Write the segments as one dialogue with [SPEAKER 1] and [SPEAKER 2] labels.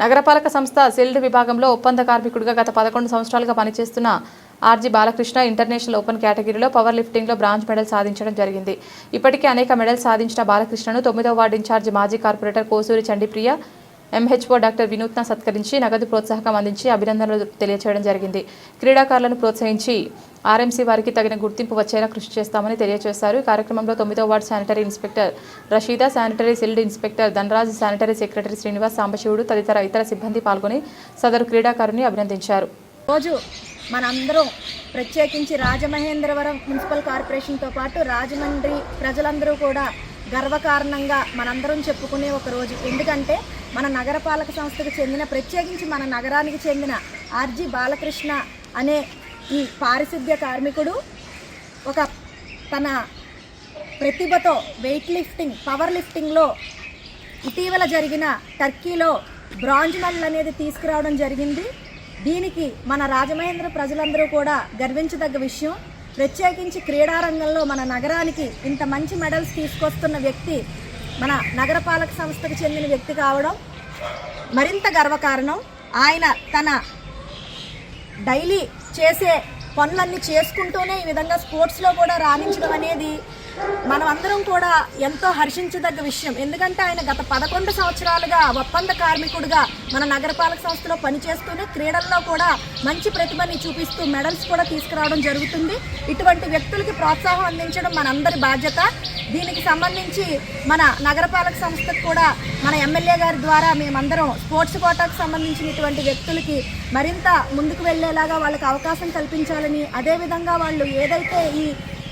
[SPEAKER 1] నగరపాలక సంస్థ సిల్డ్ విభాగంలో ఒప్పంద కార్మికుడిగా గత పదకొండు సంవత్సరాలుగా పనిచేస్తున్న ఆర్జీ బాలకృష్ణ ఇంటర్నేషనల్ ఓపెన్ కేటగిరీలో పవర్ లిఫ్టింగ్లో బ్రాంజ్ మెడల్ సాధించడం జరిగింది. ఇప్పటికే అనేక మెడల్ సాధించిన బాలకృష్ణను తొమ్మిదవ వార్డు ఇన్ఛార్జి మాజీ corporator Kosuri Chandipriya MHO doctor Vinutna సత్కరించి నగదు ప్రోత్సాహకం అందించి అభినందనలు తెలియచేయడం జరిగింది. క్రీడాకారులను ప్రోత్సహించి ఆర్ఎంసీ వారికి తగిన గుర్తింపు వచ్చేలా కృషి చేస్తామని తెలియజేశారు ఈ కార్యక్రమంలో తొమ్మిదో ward sanitary inspector Rasheeda sanitary సిల్డ్ inspector Dhanaraj sanitary secretary Srinivas Sambasivudu తదితర ఇతర సిబ్బంది పాల్గొని సదరు క్రీడాకారుని అభినందించారు.
[SPEAKER 2] రోజు మనందరం ప్రత్యేకించి రాజమహేంద్రవరం మున్సిపల్ కార్పొరేషన్తో పాటు రాజమండ్రి ప్రజలందరూ కూడా గర్వకారణంగా మనందరం చెప్పుకునే ఒక రోజు. ఎందుకంటే మన నగరపాలక సంస్థకు చెందిన ప్రత్యేకించి మన నగరానికి చెందిన ఆర్జీ బాలకృష్ణ అనే ఈ పారిశుద్ధ్య కార్మికుడు ఒక తన ప్రతిభతో వెయిట్ లిఫ్టింగ్ పవర్ లిఫ్టింగ్లో ఇటీవల జరిగిన టర్కీలో బ్రాంజ్ మెడల్ అనేది తీసుకురావడం జరిగింది. దీనికి మన రాజమహేంద్ర ప్రజలందరూ కూడా గర్వించదగ్గ విషయం. ప్రత్యేకించి క్రీడారంగంలో మన నగరానికి ఇంత మంచి మెడల్స్ తీసుకొస్తున్న వ్యక్తి మన నగరపాలక సంస్థకు చెందిన వ్యక్తి కావడం. మరింత గర్వకారణం ఆయన తన డైలీ చేసే పనులన్నీ చేసుకుంటూనే ఈ విధంగా స్పోర్ట్స్లో కూడా రాణించడం అనేది మనం అందరం కూడా ఎంతో హర్షించదగ్గ విషయం. ఎందుకంటే ఆయన గత పదకొండు సంవత్సరాలుగా ఒప్పంద కార్మికుడుగా మన నగరపాలక సంస్థలో పనిచేస్తూనే క్రీడల్లో కూడా మంచి ప్రతిభని చూపిస్తూ మెడల్స్ కూడా తీసుకురావడం జరుగుతుంది. ఇటువంటి వ్యక్తులకి ప్రోత్సాహం అందించడం మనందరి బాధ్యత. దీనికి సంబంధించి మన నగరపాలక సంస్థకు కూడా మన ఎమ్మెల్యే గారి ద్వారా మేమందరం స్పోర్ట్స్ కోటాకు సంబంధించిన ఇటువంటి వ్యక్తులకి మరింత ముందుకు వెళ్ళేలాగా వాళ్ళకి అవకాశం కల్పించాలని అదేవిధంగా వాళ్ళు ఏదైతే ఈ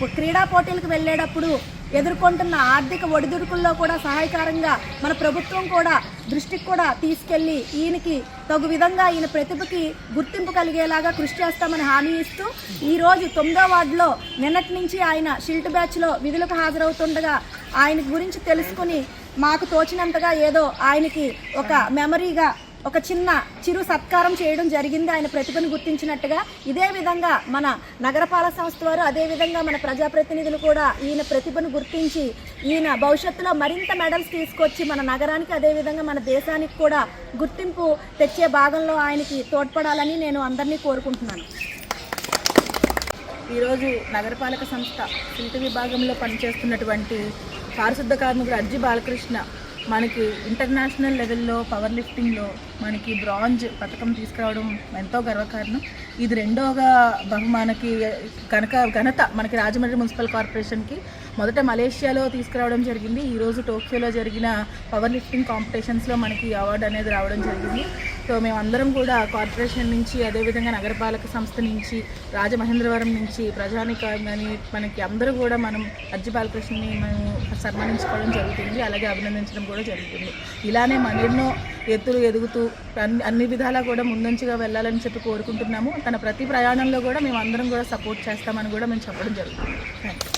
[SPEAKER 2] క్రీడా పోటీలకు వెళ్ళేటప్పుడు ఎదుర్కొంటున్న ఆర్థిక ఒడిదుడుకుల్లో కూడా సహాయకారంగా మన ప్రభుత్వం కూడా దృష్టికి కూడా తీసుకెళ్ళి ఈయనకి తగు విధంగా ఈయన ప్రతిభకి గుర్తింపు కలిగేలాగా కృషి చేస్తామని హామీ ఇస్తూ ఈ రోజు తొమ్మిదో వార్డులో నిన్నటి నుంచి ఆయన షిల్ట్ బ్యాచ్లో విధులకు హాజరవుతుండగా ఆయన గురించి తెలుసుకుని మాకు తోచినంతగా ఏదో ఆయనకి ఒక మెమరీగా ఒక చిన్న చిరు సత్కారం చేయడం జరిగింది. ఆయన ప్రతిభను గుర్తించినట్టుగా ఇదే విధంగా మన నగరపాలక సంస్థ వారు అదేవిధంగా మన ప్రజాప్రతినిధులు కూడా ఈయన ప్రతిభను గుర్తించి ఈయన భవిష్యత్తులో మరింత మెడల్స్ తీసుకొచ్చి మన నగరానికి అదే విధంగా మన దేశానికి కూడా గుర్తింపు తెచ్చే భాగంలో ఆయనకి తోడ్పడాలని నేను అందరినీ కోరుకుంటున్నాను.
[SPEAKER 3] ఈరోజు నగరపాలక సంస్థ శిల్ప విభాగంలో పనిచేస్తున్నటువంటి పారిశుద్ధ కార్మికుడు అర్జీ బాలకృష్ణ మనకి ఇంటర్నేషనల్ లెవెల్లో పవర్ లిఫ్టింగ్లో మనకి బ్రాంజ్ పథకం తీసుకురావడం ఎంతో గర్వకారణం. ఇది రెండోగా బహుమానకి కనుక ఘనత మనకి రాజమండ్రి మున్సిపల్ కార్పొరేషన్కి మొదట మలేషియాలో తీసుకురావడం జరిగింది. ఈరోజు టోక్యోలో జరిగిన పవర్ లిఫ్టింగ్ కాంపిటీషన్స్లో మనకి అవార్డు అనేది రావడం జరిగింది. సో మేమందరం కూడా కార్పొరేషన్ నుంచి అదేవిధంగా నగరపాలక సంస్థ నుంచి రాజమహేంద్రవరం నుంచి ప్రజానికం కానీ మనకి అందరూ కూడా మనం అర్జి బాలకృష్ణని మనం సన్మానించుకోవడం జరుగుతుంది. అలాగే అభినందించడం కూడా జరుగుతుంది. ఇలానే మరెన్నో ఎత్తులు ఎదుగుతూ అన్ని అన్ని విధాలా కూడా ముందంచుగా వెళ్ళాలని చెప్పి కోరుకుంటున్నాము. తన ప్రతి ప్రయాణంలో కూడా మేము అందరం కూడా సపోర్ట్ చేస్తామని కూడా మేము చెప్పడం జరుగుతుంది. Thank you